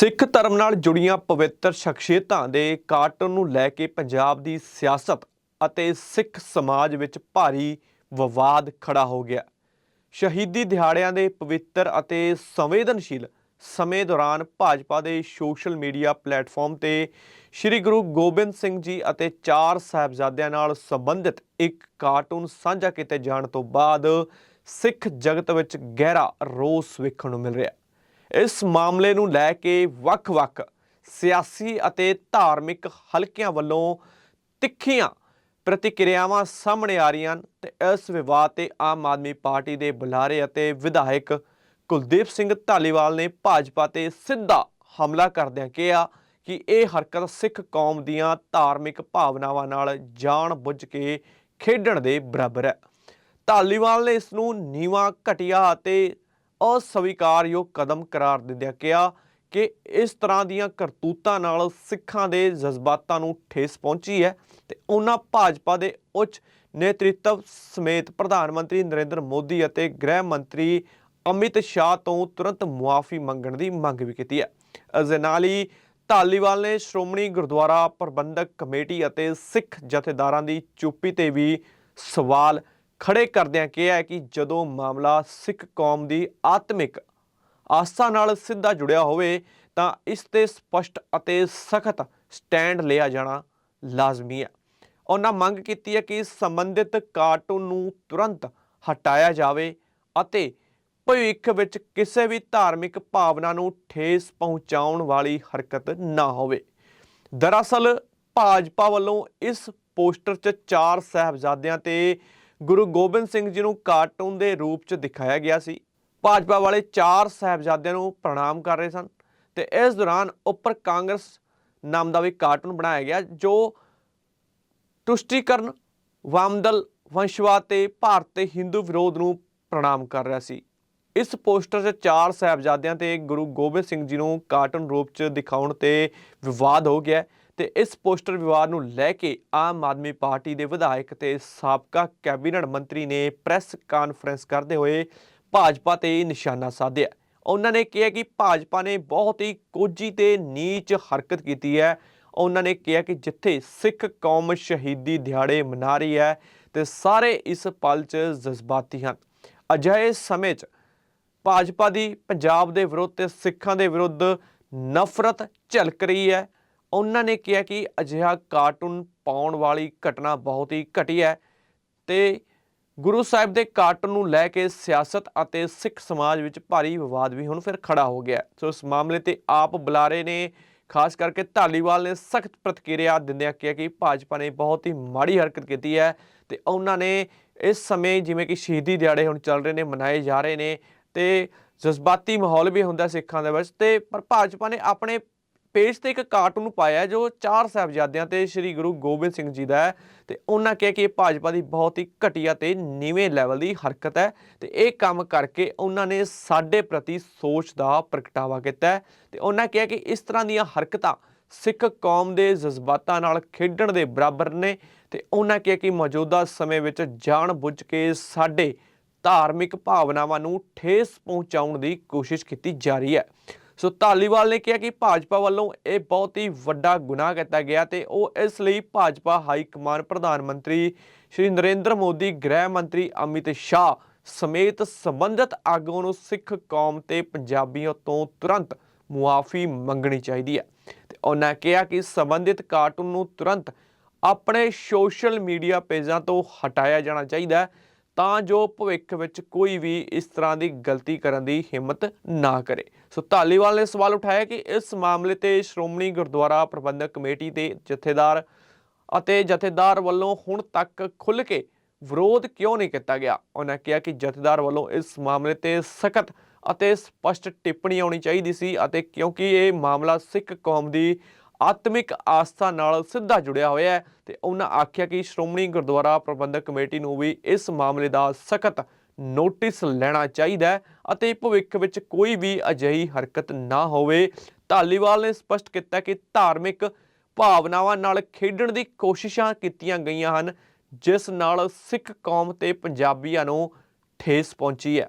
ਸਿੱਖ ਧਰਮ ਨਾਲ ਜੁੜੀਆਂ ਪਵਿੱਤਰ ਸ਼ਖਸੀਅਤਾਂ ਦੇ ਕਾਰਟੂਨ ਨੂੰ ਲੈ ਕੇ ਪੰਜਾਬ ਦੀ ਸਿਆਸਤ ਅਤੇ ਸਿੱਖ ਸਮਾਜ ਵਿੱਚ ਭਾਰੀ ਵਿਵਾਦ ਖੜਾ ਹੋ ਗਿਆ। ਸ਼ਹੀਦੀ ਦਿਹਾੜਿਆਂ ਦੇ ਪਵਿੱਤਰ ਅਤੇ ਸੰਵੇਦਨਸ਼ੀਲ ਸਮੇਂ ਦੌਰਾਨ ਭਾਜਪਾ ਦੇ ਸੋਸ਼ਲ ਮੀਡੀਆ ਪਲੇਟਫਾਰਮ ਤੇ ਸ੍ਰੀ ਗੁਰੂ ਗੋਬਿੰਦ ਸਿੰਘ ਜੀ ਅਤੇ ਚਾਰ ਸਾਹਿਬਜ਼ਾਦਿਆਂ ਨਾਲ ਸੰਬੰਧਿਤ ਇੱਕ ਕਾਰਟੂਨ ਸਾਂਝਾ ਕੀਤੇ ਜਾਣ ਤੋਂ ਬਾਅਦ ਸਿੱਖ ਜਗਤ ਵਿੱਚ ਗਹਿਰਾ ਰੋਸ ਵੇਖਣ ਨੂੰ ਮਿਲ ਰਿਹਾ। ਇਸ ਮਾਮਲੇ ਨੂੰ ਲੈ ਕੇ ਵੱਖ-ਵੱਖ ਸਿਆਸੀ ਅਤੇ ਧਾਰਮਿਕ ਹਲਕਿਆਂ ਵੱਲੋਂ ਤਿੱਖੀਆਂ ਪ੍ਰਤੀਕਿਰਿਆਵਾਂ ਸਾਹਮਣੇ ਆ ਰਹੀਆਂ ਹਨ ਤੇ ਇਸ ਵਿਵਾਦ ਤੇ ਆਮ ਆਦਮੀ ਪਾਰਟੀ ਦੇ ਬੁਲਾਰੇ ਅਤੇ ਵਿਧਾਇਕ ਕੁਲਦੀਪ ਸਿੰਘ ਧਾਲੀਵਾਲ ਨੇ ਭਾਜਪਾ ਤੇ ਸਿੱਧਾ ਹਮਲਾ ਕਰਦਿਆਂ ਕਿਹਾ ਕਿ ਇਹ ਹਰਕਤ ਸਿੱਖ ਕੌਮ ਦੀਆਂ ਧਾਰਮਿਕ ਭਾਵਨਾਵਾਂ ਨਾਲ ਜਾਣ ਬੁੱਝ ਕੇ ਖੇਡਣ ਦੇ ਬਰਾਬਰ ਹੈ। ਧਾਲੀਵਾਲ ਨੇ ਇਸ ਨੂੰ ਨੀਵਾ ਘਟੀਆ ਅਤੇ ਅਸਵੀਕਾਰਯੋਗ ਕਦਮ ਕਰਾਰ ਦਿੰਦਿਆਂ ਕਿਹਾ ਕਿ ਇਸ ਤਰ੍ਹਾਂ ਦੀਆਂ ਕਰਤੂਤਾਂ ਨਾਲ ਸਿੱਖਾਂ ਦੇ ਜਜ਼ਬਾਤਾਂ ਨੂੰ ਠੇਸ ਪਹੁੰਚੀ ਹੈ ਤੇ ਉਹਨਾਂ ਭਾਜਪਾ ਦੇ ਉੱਚ ਨੇਤ੍ਰਿਤਵ ਸਮੇਤ ਪ੍ਰਧਾਨ ਮੰਤਰੀ ਨਰਿੰਦਰ ਮੋਦੀ ਅਤੇ ਗ੍ਰਹਿ ਮੰਤਰੀ ਅਮਿਤ ਸ਼ਾਹ ਤੋਂ ਤੁਰੰਤ ਮੁਆਫੀ ਮੰਗਣ ਦੀ ਮੰਗ ਵੀ ਕੀਤੀ ਹੈ। ਇਸ ਦੇ ਨਾਲ ਹੀ ਧਾਲੀਵਾਲ ਨੇ ਸ਼੍ਰੋਮਣੀ ਗੁਰਦੁਆਰਾ ਪ੍ਰਬੰਧਕ ਕਮੇਟੀ ਅਤੇ ਸਿੱਖ ਜਥੇਦਾਰਾਂ ਦੀ ਚੁੱਪੀ ਤੇ ਵੀ ਸਵਾਲ ਖੜੇ ਕਰਦਿਆਂ ਕਿਹਾ ਹੈ ਕਿ ਜਦੋਂ ਮਾਮਲਾ ਸਿੱਖ ਕੌਮ ਦੀ ਆਤਮਿਕ ਆਸਥਾ ਨਾਲ ਸਿੱਧਾ ਜੁੜਿਆ ਹੋਵੇ, ਤਾਂ ਇਸ ਤੇ ਸਪਸ਼ਟ ਅਤੇ ਸਖਤ ਸਟੈਂਡ ਲਿਆ ਜਾਣਾ ਲਾਜ਼ਮੀ ਹੈ। ਉਹਨਾਂ ਮੰਗ ਕੀਤੀ ਹੈ ਕਿ ਸੰਬੰਧਿਤ ਕਾਰਟੂਨ ਨੂੰ ਤੁਰੰਤ ਹਟਾਇਆ ਜਾਵੇ ਅਤੇ ਭਵਿੱਖ ਵਿੱਚ ਕਿਸੇ ਵੀ ਧਾਰਮਿਕ ਭਾਵਨਾ ਨੂੰ ਠੇਸ ਪਹੁੰਚਾਉਣ ਵਾਲੀ ਹਰਕਤ ਨਾ ਹੋਵੇ। ਦਰਅਸਲ, ਭਾਜਪਾ ਵੱਲੋਂ ਇਸ ਪੋਸਟਰ 'ਚ ਚਾਰ ਸਾਹਿਬਜ਼ਾਦਿਆਂ ਤੇ ਗੁਰੂ ਗੋਬਿੰਦ ਸਿੰਘ ਜੀ ਨੂੰ ਕਾਰਟੂਨ ਦੇ ਰੂਪ 'ਚ ਦਿਖਾਇਆ ਗਿਆ ਸੀ। ਭਾਜਪਾ ਵਾਲੇ ਚਾਰ ਸਾਹਿਬਜ਼ਾਦਿਆਂ ਨੂੰ ਪ੍ਰਣਾਮ ਕਰ ਰਹੇ ਸਨ ਤੇ ਇਸ ਦੌਰਾਨ ਉੱਪਰ ਕਾਂਗਰਸ ਨਾਮ ਦਾ ਵੀ ਕਾਰਟੂਨ ਬਣਾਇਆ ਗਿਆ ਜੋ ਤੁਸ਼ਟੀਕਰਨ, ਵਾਮਦਲ, ਵੰਸ਼ਵਾਦ ਤੇ ਭਾਰਤ ਤੇ ਹਿੰਦੂ ਵਿਰੋਧ ਨੂੰ ਪ੍ਰਣਾਮ ਕਰ ਰਿਹਾ ਸੀ। ਇਸ ਪੋਸਟਰ 'ਚ ਚਾਰ ਸਾਹਿਬਜ਼ਾਦਿਆਂ ਤੇ ਗੁਰੂ ਗੋਬਿੰਦ ਸਿੰਘ ਜੀ ਨੂੰ ਕਾਰਟੂਨ ਰੂਪ 'ਚ ਦਿਖਾਉਣ ਤੇ ਵਿਵਾਦ ਹੋ ਗਿਆ। ਤੇ ਇਸ ਪੋਸਟਰ ਵਿਵਾਦ ਨੂੰ ਲੈ ਕੇ ਆਮ ਆਦਮੀ ਪਾਰਟੀ ਦੇ ਵਿਧਾਇਕ ਤੇ ਸਾਬਕਾ ਕੈਬਨਿਟ ਮੰਤਰੀ ਨੇ ਪ੍ਰੈਸ ਕਾਨਫਰੰਸ ਕਰਦੇ ਹੋਏ ਭਾਜਪਾ ਤੇ ਨਿਸ਼ਾਨਾ ਸਾਧਿਆ। ਉਹਨਾਂ ਨੇ ਕਿਹਾ ਕਿ ਭਾਜਪਾ ਨੇ ਬਹੁਤ ਹੀ ਕੋਝੀ ਤੇ ਨੀਚ ਹਰਕਤ ਕੀਤੀ ਹੈ। ਉਹਨਾਂ ਨੇ ਕਿਹਾ ਕਿ ਜਿੱਥੇ ਸਿੱਖ ਕੌਮ ਸ਼ਹੀਦੀ ਦਿਹਾੜੇ ਮਨਾ ਰਹੀ ਹੈ ਤੇ ਸਾਰੇ ਇਸ ਪਲ 'ਚ ਜਜ਼ਬਾਤੀ ਹਨ। ਅਜਿਹੇ ਸਮੇਂ 'ਚ ਭਾਜਪਾ ਦੀ ਪੰਜਾਬ ਦੇ ਵਿਰੁੱਧ ਤੇ ਸਿੱਖਾਂ ਦੇ ਵਿਰੁੱਧ ਨਫ਼ਰਤ ਝਲਕ ਰਹੀ ਹੈ। ਉਹਨਾਂ ਨੇ ਕਿਹਾ ਕਿ ਅਜਿਹਾ ਕਾਰਟੂਨ ਪਾਉਣ ਵਾਲੀ ਘਟਨਾ ਬਹੁਤ ਹੀ ਘਟੀਆ ਹੈ ਤੇ ਗੁਰੂ ਸਾਹਿਬ ਦੇ ਕਾਰਟੂਨ ਨੂੰ ਲੈ ਕੇ ਸਿਆਸਤ ਅਤੇ ਸਿੱਖ ਸਮਾਜ ਵਿੱਚ ਭਾਰੀ ਵਿਵਾਦ ਵੀ ਹੁਣ ਫਿਰ ਖੜਾ ਹੋ ਗਿਆ ਸੋ ਇਸ ਮਾਮਲੇ ਤੇ ਆਪ ਬੁਲਾਰੇ ਨੇ, ਖਾਸ ਕਰਕੇ ਢਾਲੀਵਾਲ ਨੇ ਸਖਤ ਪ੍ਰਤੀਕਿਰਿਆ ਦਿੰਦਿਆਂ ਕਿਹਾ ਕਿ ਭਾਜਪਾ ਨੇ ਬਹੁਤ ਹੀ ਮਾੜੀ ਹਰਕਤ ਕੀਤੀ ਹੈ ਤੇ ਉਹਨਾਂ ਨੇ ਇਸ ਸਮੇਂ ਜਿਵੇਂ ਕਿ ਸ਼ਹੀਦੀ ਦਿਹਾੜੇ ਹੁਣ ਚੱਲ ਰਹੇ ਨੇ, ਮਨਾਏ ਜਾ ਰਹੇ ਨੇ ਤੇ ਜਜ਼ਬਾਤੀ ਮਾਹੌਲ ਵੀ ਹੁੰਦਾ ਸਿੱਖਾਂ ਦੇ ਵਿੱਚ ਤੇ ਪਰ ਭਾਜਪਾ ਨੇ ਆਪਣੇ ਪੇਜ ਤੇ ਇੱਕ ਕਾਰਟੂਨ ਪਾਇਆ ਜੋ ਚਾਰ ਸਾਹਿਬਜ਼ਾਦਿਆਂ ਤੇ ਸ੍ਰੀ ਗੁਰੂ ਗੋਬਿੰਦ ਸਿੰਘ ਜੀ ਦਾ ਹੈ ਤੇ ਉਹਨਾਂ ਕਿਹਾ ਕਿ ਇਹ ਭਾਜਪਾ ਦੀ ਬਹੁਤ ਹੀ ਘਟੀਆ ਤੇ ਨੀਵੇਂ ਲੈਵਲ ਦੀ ਹਰਕਤ ਹੈ ਤੇ ਇਹ ਕੰਮ ਕਰਕੇ ਉਹਨਾਂ ਨੇ ਸਾਡੇ ਪ੍ਰਤੀ ਸੋਚ ਦਾ ਪ੍ਰਗਟਾਵਾ ਕੀਤਾ ਹੈ ਤੇ ਉਹਨਾਂ ਕਿਹਾ ਕਿ ਇਸ ਤਰ੍ਹਾਂ ਦੀਆਂ ਹਰਕਤਾਂ ਸਿੱਖ ਕੌਮ ਦੇ ਜਜ਼ਬਾਤਾਂ ਨਾਲ ਖੇਡਣ ਦੇ ਬਰਾਬਰ ਨੇ ਤੇ ਉਹਨਾਂ ਕਿਹਾ ਕਿ ਮੌਜੂਦਾ ਸਮੇਂ ਵਿੱਚ ਜਾਣ ਬੁੱਝ ਕੇ ਸਾਡੇ ਧਾਰਮਿਕ ਭਾਵਨਾਵਾਂ ਨੂੰ ਠੇਸ ਪਹੁੰਚਾਉਣ ਦੀ ਕੋਸ਼ਿਸ਼ ਕੀਤੀ ਜਾ ਰਹੀ ਹੈ। ਸੋ ਧਾਲੀਵਾਲ ਨੇ ਕਿਹਾ ਕਿ ਭਾਜਪਾ ਵੱਲੋਂ ਇਹ ਬਹੁਤ ਹੀ ਵੱਡਾ ਗੁਨਾਹ ਕੀਤਾ ਗਿਆ ਤੇ ਉਹ ਇਸ ਲਈ ਭਾਜਪਾ ਹਾਈ ਕਮਾਨ ਪ੍ਰਧਾਨ ਮੰਤਰੀ ਸ਼੍ਰੀ ਨਰਿੰਦਰ ਮੋਦੀ, ਗ੍ਰਹਿ ਮੰਤਰੀ ਅਮਿਤ ਸ਼ਾਹ ਸਮੇਤ ਸੰਬੰਧਿਤ ਆਗੂਆਂ ਨੂੰ ਸਿੱਖ ਕੌਮ ਤੇ ਪੰਜਾਬੀਆਂ ਤੋਂ ਤੁਰੰਤ ਮੁਆਫੀ ਮੰਗਣੀ ਚਾਹੀਦੀ ਹੈ। ਤੇ ਉਹਨਾਂ ਕਿਹਾ ਕਿ ਸੰਬੰਧਿਤ ਕਾਰਟੂਨ ਨੂੰ ਤੁਰੰਤ ਆਪਣੇ ਸੋਸ਼ਲ ਮੀਡੀਆ ਪੇਜਾਂ ਤੋਂ ਹਟਾਇਆ ਜਾਣਾ ਚਾਹੀਦਾ ਹੈ। ਤਾਂ ਜੋ ਭਵਿੱਖ ਵਿੱਚ ਕੋਈ ਵੀ ਇਸ ਤਰ੍ਹਾਂ ਦੀ ਗਲਤੀ ਕਰਨ ਦੀ ਹਿੰਮਤ ਨਾ ਕਰੇ। ਸੋ ਧਾਲੀਵਾਲ ਨੇ ਸਵਾਲ ਉਠਾਇਆ ਕਿ ਇਸ ਮਾਮਲੇ ਤੇ ਸ਼੍ਰੋਮਣੀ ਗੁਰਦੁਆਰਾ ਪ੍ਰਬੰਧਕ ਕਮੇਟੀ ਦੇ ਜਥੇਦਾਰ ਅਤੇ ਜਥੇਦਾਰ ਵੱਲੋਂ ਹੁਣ ਤੱਕ ਖੁੱਲ੍ਹ ਕੇ ਵਿਰੋਧ ਕਿਉਂ ਨਹੀਂ ਕੀਤਾ ਗਿਆ? ਉਹਨਾਂ ਕਿਹਾ ਕਿ ਜਥੇਦਾਰ ਵੱਲੋਂ ਇਸ ਮਾਮਲੇ ਤੇ ਸਖਤ ਅਤੇ ਸਪਸ਼ਟ ਟਿੱਪਣੀ ਆਉਣੀ ਚਾਹੀਦੀ ਸੀ ਅਤੇ ਕਿਉਂਕਿ ਇਹ ਮਾਮਲਾ ਸਿੱਖ ਕੌਮ ਦੀ ਆਤਮਿਕ ਆਸਥਾ ਨਾਲ ਸਿੱਧਾ ਜੁੜਿਆ ਹੋਇਆ ਹੈ ਤੇ ਉਹਨਾਂ ਆਖਿਆ ਕਿ ਸ਼੍ਰੋਮਣੀ ਗੁਰਦੁਆਰਾ ਪ੍ਰਬੰਧਕ ਕਮੇਟੀ ਨੂੰ ਵੀ ਇਸ ਮਾਮਲੇ ਦਾ ਸਖਤ ਨੋਟਿਸ ਲੈਣਾ ਚਾਹੀਦਾ ਅਤੇ ਭਵਿੱਖ ਵਿੱਚ ਕੋਈ ਵੀ ਅਜਿਹੀ ਹਰਕਤ ਨਾ ਹੋਵੇ। ਧਾਲੀਵਾਲ ਨੇ ਸਪਸ਼ਟ ਕੀਤਾ ਕਿ ਧਾਰਮਿਕ ਭਾਵਨਾਵਾਂ ਨਾਲ ਖੇਡਣ ਦੀ ਕੋਸ਼ਿਸ਼ਾਂ ਕੀਤੀਆਂ ਗਈਆਂ ਹਨ, ਜਿਸ ਨਾਲ ਸਿੱਖ ਕੌਮ ਤੇ ਪੰਜਾਬੀਆਂ ਨੂੰ ਠੇਸ ਪਹੁੰਚੀ ਹੈ।